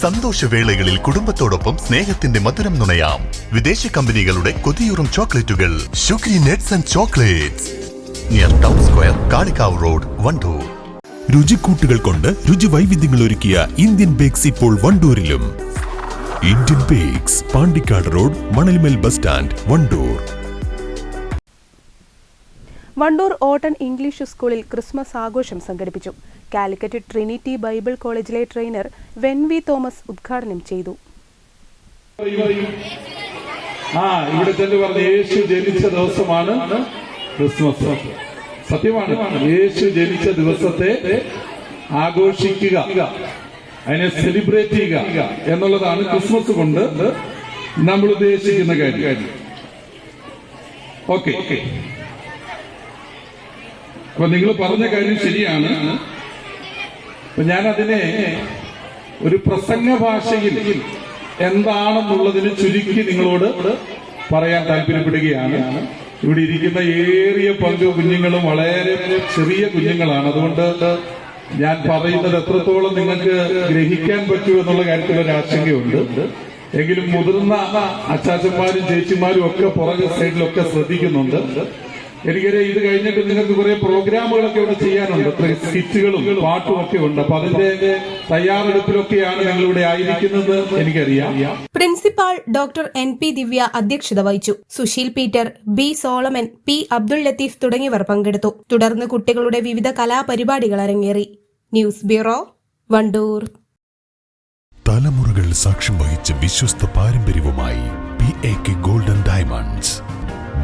സന്തോഷവേളകളിൽ കുടുംബത്തോടൊപ്പം സ്നേഹത്തിന്റെ മധുരം നുണയാം. വിദേശ കമ്പനികളുടെ കൊതിയൂറും ചോക്ലേറ്റുകൾ. Shukri nuts and chocolates. Near town square Kalikavu road Wandoor. രുചിക്കൂട്ടുകൾ കൊണ്ട് രുചി വൈവിധ്യങ്ങൾ ഒരുക്കിയ ഇന്ത്യൻ ബേക്സ് ഇപ്പോൾ വണ്ടൂരിലും. Indian bakes Pandikkad road Manalmel bus stand Wandoor. Wandoor ഓട്ടൺ English സ്കൂളിൽ ക്രിസ്മസ് ആഘോഷം സംഘടിപ്പിച്ചു. കാലിക്കറ്റ് ട്രിനിറ്റി ബൈബിൾ കോളേജിലെ ട്രെയിനർ വെൻ വി തോമസ് ഉദ്ഘാടനം ചെയ്തു. ആ ഇവിടെ തന്നെ പറഞ്ഞു യേശു ജനിച്ച ദിവസമാണ് ക്രിസ്മസ്. സത്യമാണ്. യേശു ജനിച്ച ദിവസത്തെ ആഘോഷിക്കുക അതിനെ സെലിബ്രേറ്റ് ചെയ്യുക എന്നുള്ളതാണ് ക്രിസ്മസ് കൊണ്ട് നമ്മൾ ഉദ്ദേശിക്കുന്ന കാര്യം. ഓക്കെ. അപ്പൊ നിങ്ങൾ പറഞ്ഞ കാര്യം ശരിയാണ്. അപ്പൊ ഞാൻ അതിനെ ഒരു പ്രസംഗ ഭാഷയിൽ എന്താണെന്നുള്ളതിന് ചുരുക്കി നിങ്ങളോട് പറയാൻ താല്പര്യപ്പെടുകയാണ്. ഇവിടെ ഇരിക്കുന്ന ഏറിയ പങ്ക് കുഞ്ഞുങ്ങളും വളരെ ചെറിയ കുഞ്ഞുങ്ങളാണ്. അതുകൊണ്ട് ഞാൻ പറയുന്നത് എത്രത്തോളം നിങ്ങൾക്ക് ഗ്രഹിക്കാൻ പറ്റൂ എന്നുള്ള കാര്യത്തിൽ ഒരു ആശങ്കയുണ്ട്. എങ്കിലും മുതിർന്ന അച്ചാച്ചന്മാരും ചേച്ചിമാരും ഒക്കെ പുറകെ സൈഡിലൊക്കെ ശ്രദ്ധിക്കുന്നുണ്ട്. എനിക്കറിയാം ഇത് കഴിഞ്ഞിട്ട് നിങ്ങൾക്ക് കുറെ പ്രോഗ്രാമുകളൊക്കെ ഇവിടെ ചെയ്യാനുണ്ട്. സ്കിറ്റുകളും പാട്ടും ഒക്കെ ഉണ്ട്. അപ്പൊ അതിന്റെ തയ്യാറെടുപ്പിലൊക്കെയാണ് ഞങ്ങൾ ഇവിടെ ആയിരിക്കുന്നത്. എനിക്കറിയാം. Principal doctor N P Divya അധ്യക്ഷത വഹിച്ചു. Susheel Peter B Solomon P Abdul Latheef തുടങ്ങിയവർ പങ്കെടുത്തു. തുടർന്ന് കുട്ടികളുടെ വിവിധ കലാപരിപാടികൾ അരങ്ങേറി. News bureau Wandoor. തലമുറകൾ സാക്ഷ്യം വഹിച്ച വിശ്വസ്ത പാരമ്പര്യവുമായി P A K golden diamonds.